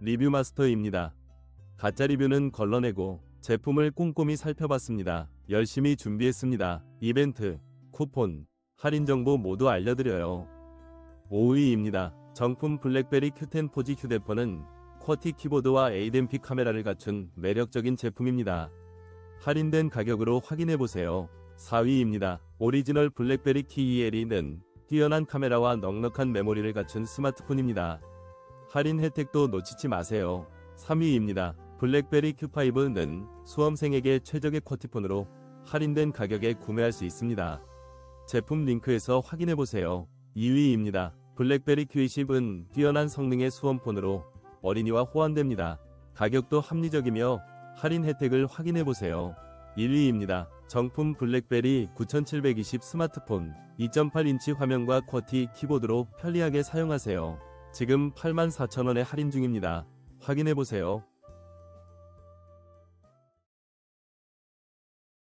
리뷰 마스터입니다. 가짜 리뷰는 걸러내고 제품을 꼼꼼히 살펴봤습니다. 열심히 준비했습니다. 이벤트, 쿠폰, 할인 정보 모두 알려드려요. 5위입니다. 정품 블랙베리 Q10 포지 휴대폰은 쿼티 키보드와 에이덴피 카메라를 갖춘 매력적인 제품입니다. 할인된 가격으로 확인해보세요. 4위입니다. 오리지널 블랙베리 K2L은 뛰어난 카메라와 넉넉한 메모리를 갖춘 스마트폰입니다. 할인 혜택도 놓치지 마세요. 3위입니다. 블랙베리 Q5는 수험생에게 최적의 쿼티폰으로 할인된 가격에 구매할 수 있습니다. 제품 링크에서 확인해보세요. 2위입니다. 블랙베리 Q20은 뛰어난 성능의 수험폰으로 어린이와 호환됩니다. 가격도 합리적이며 할인 혜택을 확인해보세요. 1위입니다. 정품 블랙베리 9720 스마트폰 2.8인치 화면과 쿼티 키보드로 편리하게 사용하세요. 지금 84,000원에 할인 중입니다. 확인해보세요.